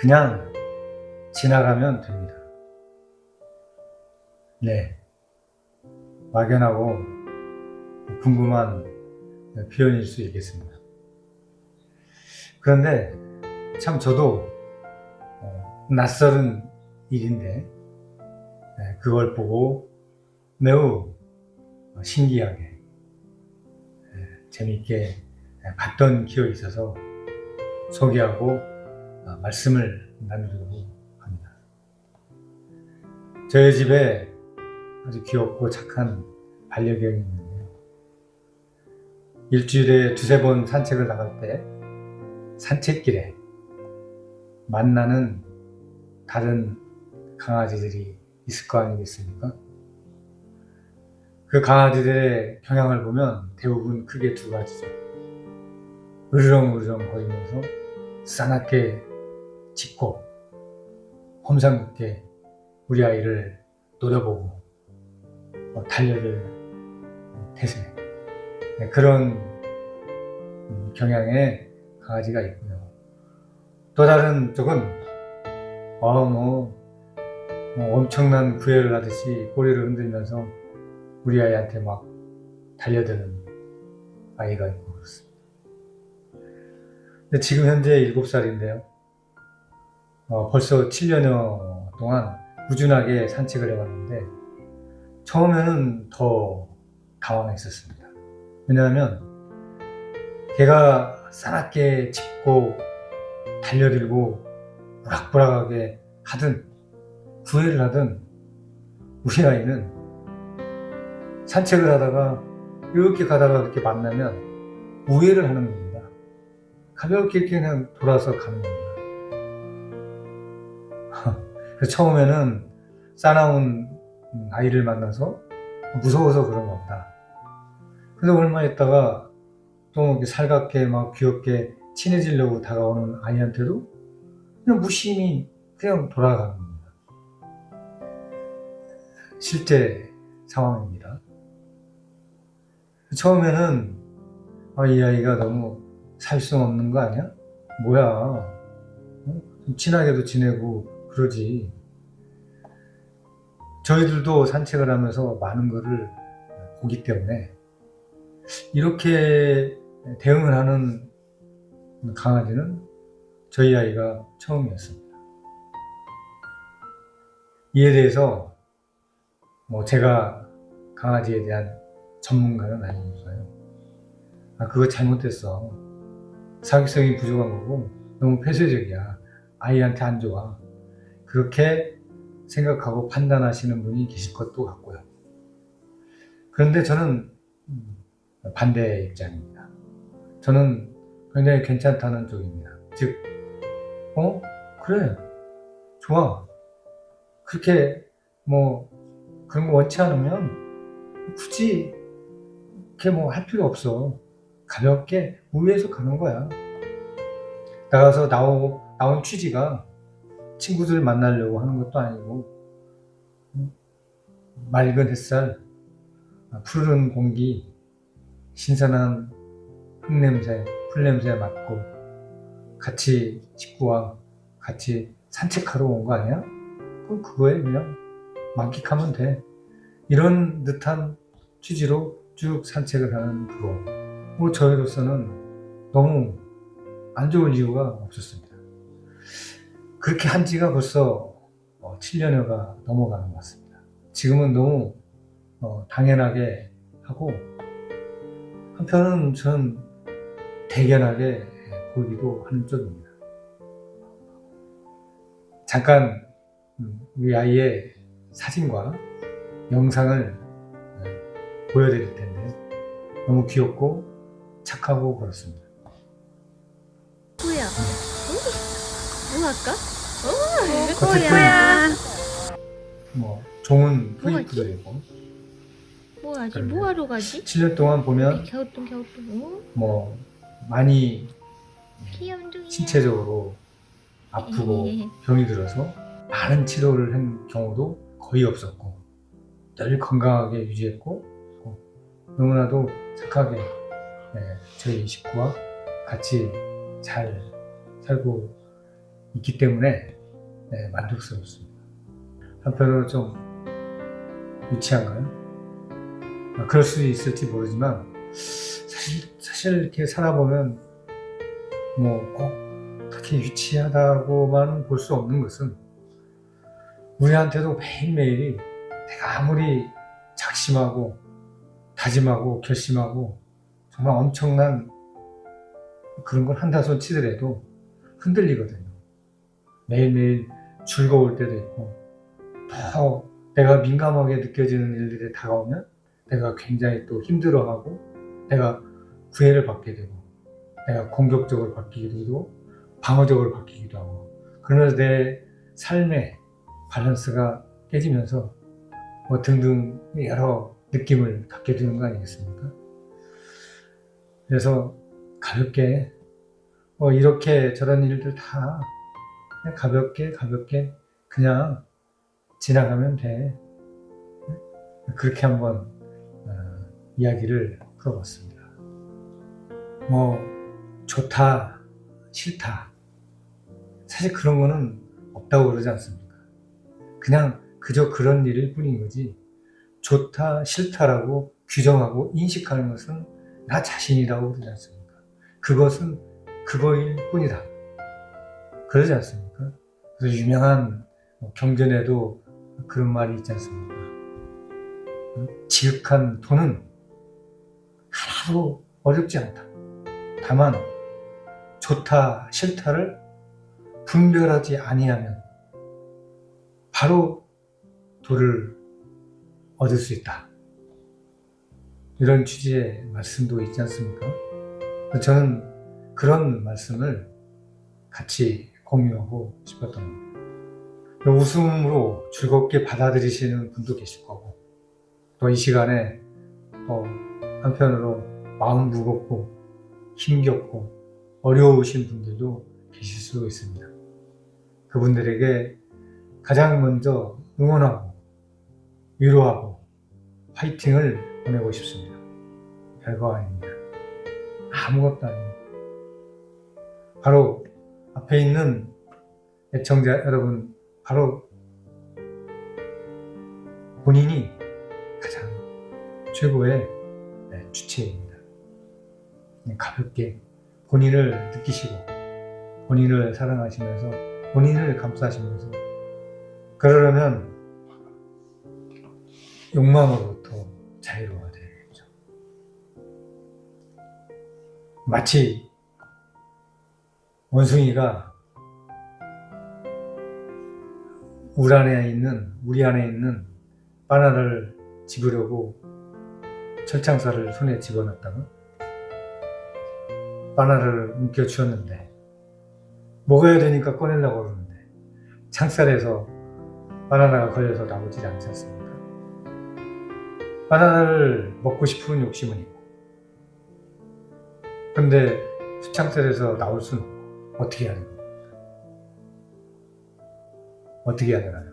그냥 지나가면 됩니다. 네. 막연하고 궁금한 표현일 수 있겠습니다. 그런데 참 저도 어, 낯설은 일인데 네, 그걸 보고 매우 신기하게 네, 재미있게 봤던 기억이 있어서 소개하고 어, 말씀을 나누려고 합니다. 저희 집에 아주 귀엽고 착한 반려견이 있는데요. 일주일에 두세 번 산책을 나갈 때 산책길에 만나는 다른 강아지들이 있을 거 아니겠습니까? 그 강아지들의 경향을 보면 대부분 크게 두 가지죠. 으르렁으르렁 거리면서 싸납게 짖고 험상궂게 우리 아이를 노려보고 어, 달려들 태세 네, 그런 음, 경향의 강아지가 있고요. 또 다른 쪽은 어, 뭐, 뭐 엄청난 구애를 하듯이 꼬리를 흔들면서 우리 아이한테 막 달려드는 아이가 있고 그렇습니다. 근데 지금 현재 7살인데요. 어, 벌써 7년여 동안 꾸준하게 산책을 해왔는데 처음에는 더 당황했었습니다. 왜냐하면 걔가 싸납게 짚고 달려들고 부락부락하게 하든 구애를 하든 우리 아이는 산책을 하다가 이렇게 가다가 이렇게 만나면 우회를 하는 겁니다. 가볍게 그냥 돌아서 가는 겁니다. 그래서 처음에는 싸나운 아이를 만나서 무서워서 그런 겁니다. 그래서 얼마 있다가 또 이렇게 살갑게 막 귀엽게 친해지려고 다가오는 아이한테도 그냥 무심히 그냥 돌아가는 겁니다. 실제 상황입니다. 처음에는 아, 이 아이가 너무 살 수 없는 거 아니야? 뭐야? 어? 좀 친하게도 지내고 그러지. 저희들도 산책을 하면서 많은 거를 보기 때문에 이렇게 대응을 하는 강아지는 저희 아이가 처음이었습니다. 이에 대해서 뭐 제가 강아지에 대한 전문가는 아니니까요. 아, 그거 잘못됐어. 사교성이 부족한 거고 너무 폐쇄적이야. 아이한테 안 좋아. 그렇게 생각하고 판단하시는 분이 계실 것도 같고요. 그런데 저는 음, 반대 입장입니다. 저는 굉장히 괜찮다는 쪽입니다. 즉, 어? 그래. 좋아. 그렇게 뭐 그런 거 원치 않으면 굳이 이렇게 뭐 할 필요 없어. 가볍게 우회해서 가는 거야. 나가서 나오, 나온 취지가 친구들 만나려고 하는 것도 아니고 음, 맑은 햇살, 푸르른 공기, 신선한 흙냄새, 풀냄새 맡고 같이 식구와 같이 산책하러 온 거 아니야? 그럼 그거에 그냥 만끽하면 돼. 이런 듯한 취지로 쭉 산책을 하는 그거. 뭐 저희로서는 너무 안 좋은 이유가 없었습니다. 그렇게 한 지가 벌써 7년여가 넘어가는 것 같습니다. 지금은 너무 어, 당연하게 하고 한편은 전 대견하게 보기도 하는 쪽입니다. 잠깐 음, 우리 아이의 사진과 영상을 네, 보여드릴 텐데 너무 귀엽고 착하고 그렇습니다. 할까? 어쨌든 뭐야? 뭐 좋은 뭐 토익도 하지? 되고 뭐 하지? 그러네. 뭐 하러 가지? 7년 동안 보면 겨우뚱 겨우뚱. 뭐 많이 귀염둥이. 신체적으로 아프고 예. 병이 들어서 많은 치료를 한 경우도 거의 없었고 늘 건강하게 유지했고 어, 너무나도 착하게 예, 저희 식구와 같이 잘 살고 있기 때문에 네, 만족스럽습니다. 한편으로 좀 유치한가요? 아, 그럴 수 있을지 모르지만 사실 사실 이렇게 살아보면 뭐꼭 그렇게 유치하다고만 볼 수 없는 것은 우리한테도 매일매일이 내가 아무리 작심하고 다짐하고 결심하고 정말 엄청난 그런 걸 한다 손 치더라도 흔들리거든요. 매일매일 즐거울 때도 있고 더 내가 민감하게 느껴지는 일들이 다가오면 내가 굉장히 또 힘들어하고 내가 구애를 받게 되고 내가 공격적으로 바뀌기도 하고 방어적으로 바뀌기도 하고 그러면서 내 삶의 밸런스가 깨지면서 뭐 등등 여러 느낌을 갖게 되는 거 아니겠습니까? 그래서 가볍게 뭐 이렇게 저런 일들 다 가볍게 가볍게 그냥 지나가면 돼. 그렇게 한번 어, 이야기를 풀어봤습니다. 뭐 좋다 싫다 사실 그런 거는 없다고 그러지 않습니까? 그냥 그저 그런 일일 뿐인 거지 좋다 싫다라고 규정하고 인식하는 것은 나 자신이라고 그러지 않습니까? 그것은 그거일 뿐이다. 그러지 않습니까? 그래서 유명한 뭐 경전에도 그런 말이 있지 않습니까? 응? 지극한 돈은 하나도 어렵지 않다. 다만 좋다 싫다를 분별하지 아니하면 바로 도를 얻을 수 있다. 이런 취지의 말씀도 있지 않습니까? 저는 그런 말씀을 같이 공유하고 싶었던 겁니다. 웃음으로 즐겁게 받아들이시는 분도 계실 거고, 또 이 시간에 또 한편으로 마음 무겁고 힘겹고 어려우신 분들도 계실 수 있습니다. 그분들에게 가장 먼저 응원하고 위로하고 화이팅을 보내고 싶습니다. 별거 아닙니다. 아무것도 아닙니다. 바로 앞에 있는 애청자 여러분, 바로 본인이 가장 최고의 네, 주체입니다. 가볍게 본인을 느끼시고, 본인을 사랑하시면서, 본인을 감싸시면서, 그러려면 욕망으로부터 자유로워야 되겠죠. 마치 원숭이가 울 안에 있는 우리 안에 있는 바나나를 집으려고 철창살을 손에 집어넣다가 바나나를 움켜 쥐었는데 먹어야 되니까 꺼내려고 그러는데 창살에서 바나나가 걸려서 나오지 않지 않습니까? 바나나를 먹고 싶은 욕심은 있고. 근데 수창살에서 나올 수는 없고 어떻게 하는 겁니까? 어떻게 되나요?